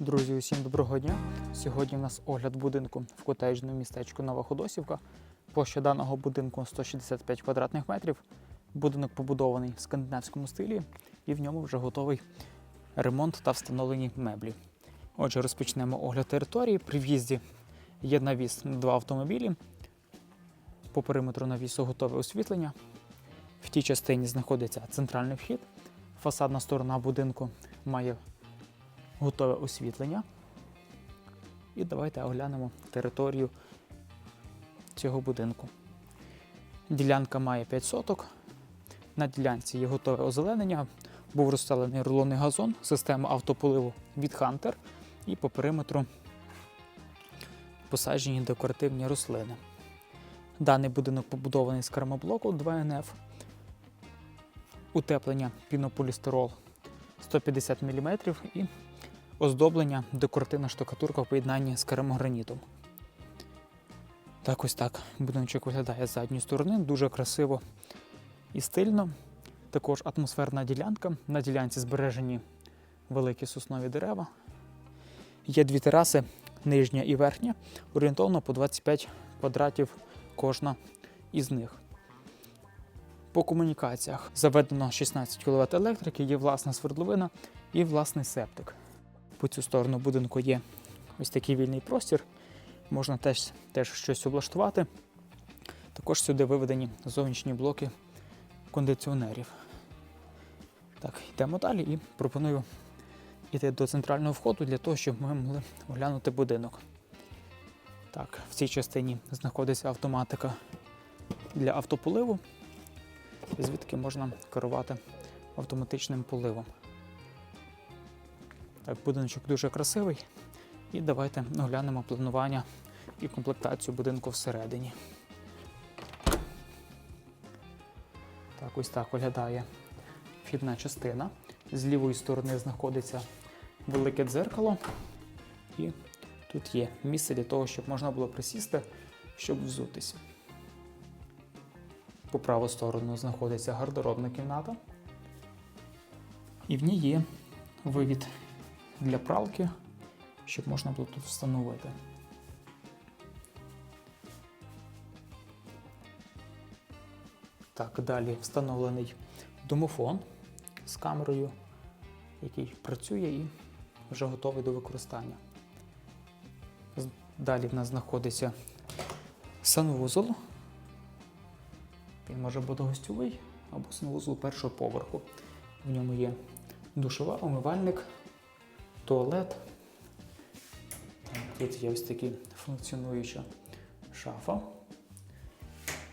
Друзі, усім доброго дня. Сьогодні у нас огляд будинку в котеджному містечку Нова Ходосівка. Площа даного будинку 165 квадратних метрів. Будинок побудований в скандинавському стилі і в ньому вже готовий ремонт та встановлені меблі. Отже, розпочнемо огляд території. При в'їзді є навіс на два автомобілі. По периметру навісу готове освітлення. В тій частині знаходиться центральний вхід. Фасадна сторона будинку має готове освітлення. І давайте оглянемо територію цього будинку. Ділянка має 5 соток. На ділянці є готове озеленення. Був розстелений рулонний газон, система автополиву від Hunter і по периметру посаджені декоративні рослини. Даний будинок побудований з керамоблоку 2НФ, утеплення пінополістирол 150 мм і оздоблення декоративна штукатурка в поєднанні з керамогранітом. Так ось так будиночок виглядає з задньої сторони, дуже красиво і стильно. Також атмосферна ділянка. На ділянці збережені великі соснові дерева. Є дві тераси, нижня і верхня, орієнтовно по 25 квадратів кожна із них. По комунікаціях заведено 16 кВт електрики, є власна свердловина і власний септик. По цю сторону будинку є ось такий вільний простір. Можна теж, теж щось облаштувати. Також сюди виведені зовнішні блоки кондиціонерів. Так, йдемо далі і пропоную йти до центрального входу для того, щоб ми могли оглянути будинок. Так, в цій частині знаходиться автоматика для автополиву, звідки можна керувати автоматичним поливом. Так, будиночок дуже красивий. І давайте оглянемо планування і комплектацію будинку всередині. Так, ось так виглядає вхідна частина. З лівої сторони знаходиться велике дзеркало. І тут є місце для того, щоб можна було присісти, щоб взутися. По праву сторону знаходиться гардеробна кімната. І в ній є вивід для пралки, щоб можна було тут встановити. Так, далі встановлений домофон з камерою, який працює і вже готовий до використання. Далі в нас знаходиться санвузол. Він може бути гостьовий або санвузол першого поверху. В ньому є душова, умивальник, туалет. Тут є ось такі функціонуюча шафа.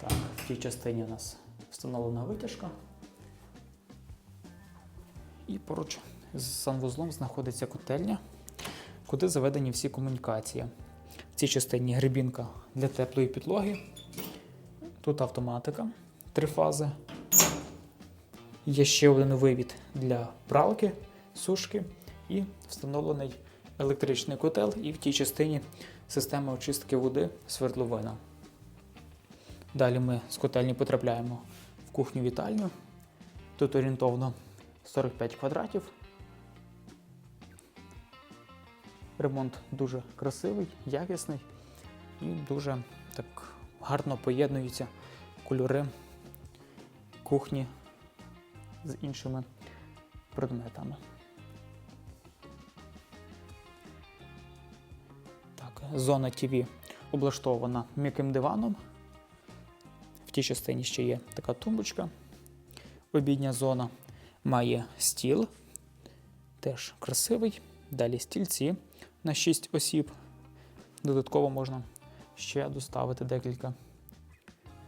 Так, в тій частині у нас встановлена витяжка. І поруч з санвузлом знаходиться котельня, куди заведені всі комунікації. В цій частині грибінка для теплої підлоги. Тут автоматика, три фази. Є ще один вивід для пралки, сушки і встановлений електричний котел, і в тій частині система очистки води свердловина. Далі ми з котельні потрапляємо в кухню-вітальню. Тут орієнтовно 45 квадратів. Ремонт дуже красивий, якісний і дуже так гарно поєднуються кольори кухні з іншими предметами. Зона ТВ облаштована м'яким диваном. В тій частині ще є така тумбочка. Обідня зона має стіл, теж красивий. Далі стільці на 6 осіб. Додатково можна ще доставити декілька.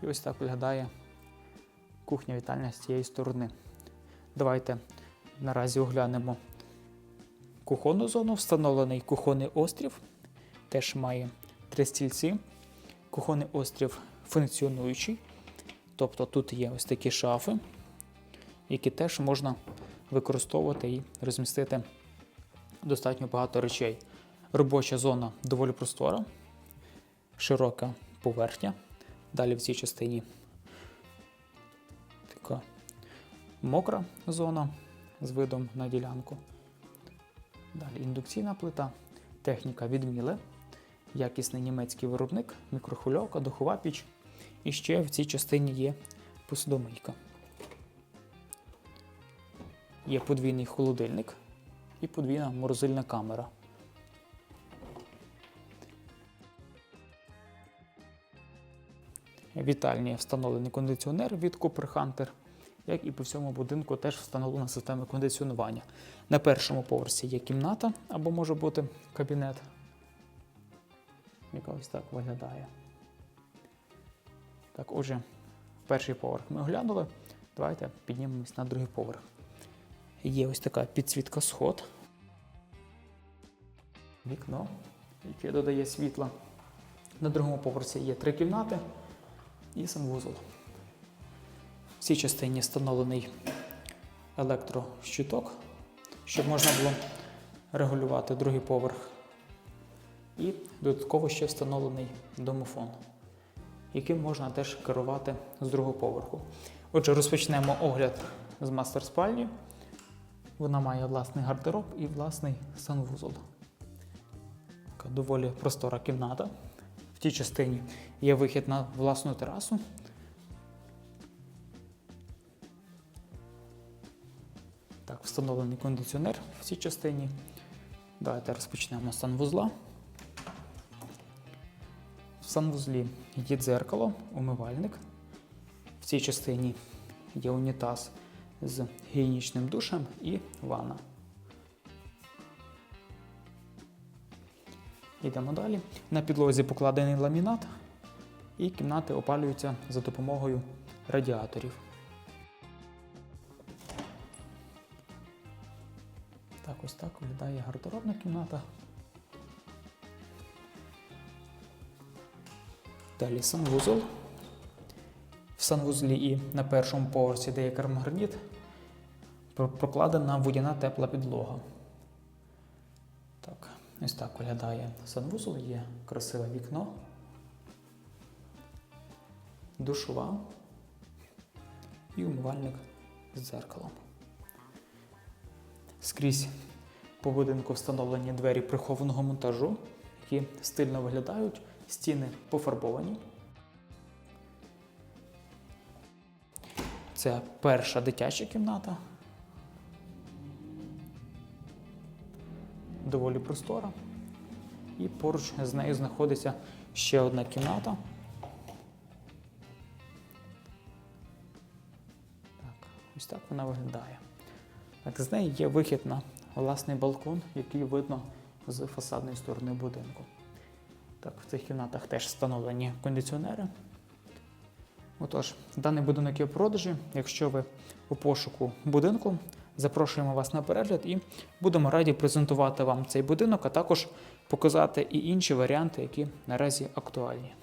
І ось так виглядає кухня-вітальня з цієї сторони. Давайте наразі оглянемо кухонну зону. Встановлений кухонний острів. Теж має три стільці. Кухонний острів функціонуючий. Тобто тут є ось такі шафи, які теж можна використовувати і розмістити достатньо багато речей. Робоча зона доволі простора, широка поверхня. Далі в цій частині така мокра зона з видом на ділянку. Далі індукційна плита, техніка від Міле, якісний німецький виробник, мікрохвильовка, духова піч. І ще в цій частині є посудомийка. Є подвійний холодильник і подвійна морозильна камера. Вітальні встановлений кондиціонер від Cooper Hunter, як і по всьому будинку теж встановлена система кондиціонування. На першому поверсі є кімната або може бути кабінет, яка ось так виглядає. Так, отже, перший поверх ми оглянули. Давайте піднімемось на другий поверх. Є ось така підсвітка сход. Вікно, яке додає світла. На другому поверсі є три кімнати і санвузол. В цій частині встановлений електрощиток, щоб можна було регулювати другий поверх. І додатково ще встановлений домофон, яким можна теж керувати з другого поверху. Отже, розпочнемо огляд з мастер спальні. Вона має власний гардероб і власний санвузол. Така доволі простора кімната. В тій частині є вихід на власну терасу. Так, встановлений кондиціонер в цій частині. Давайте розпочнемо з санвузла. В санвузлі є дзеркало, умивальник. В цій частині є унітаз з гігієнічним душем і ванна. Йдемо далі. На підлозі покладений ламінат, і кімнати опалюються за допомогою радіаторів. Так, ось так виглядає гардеробна кімната. Далі санвузол. В санвузлі і на першому поверсі, де є кермограніт, прокладена водяна тепла підлога. Так, ось так виглядає санвузол, є красиве вікно, душова і умивальник з дзеркалом. Скрізь по будинку встановлені двері прихованого монтажу, які стильно виглядають, стіни пофарбовані. Це перша дитяча кімната. Доволі простора. І поруч з нею знаходиться ще одна кімната. Так, ось так вона виглядає. Так, з неї є вихід на власний балкон, який видно з фасадної сторони будинку. Так, в цих кімнатах теж встановлені кондиціонери. Отож, даний будинок є в продажі. Якщо ви у пошуку будинку, запрошуємо вас на перегляд і будемо раді презентувати вам цей будинок, а також показати і інші варіанти, які наразі актуальні.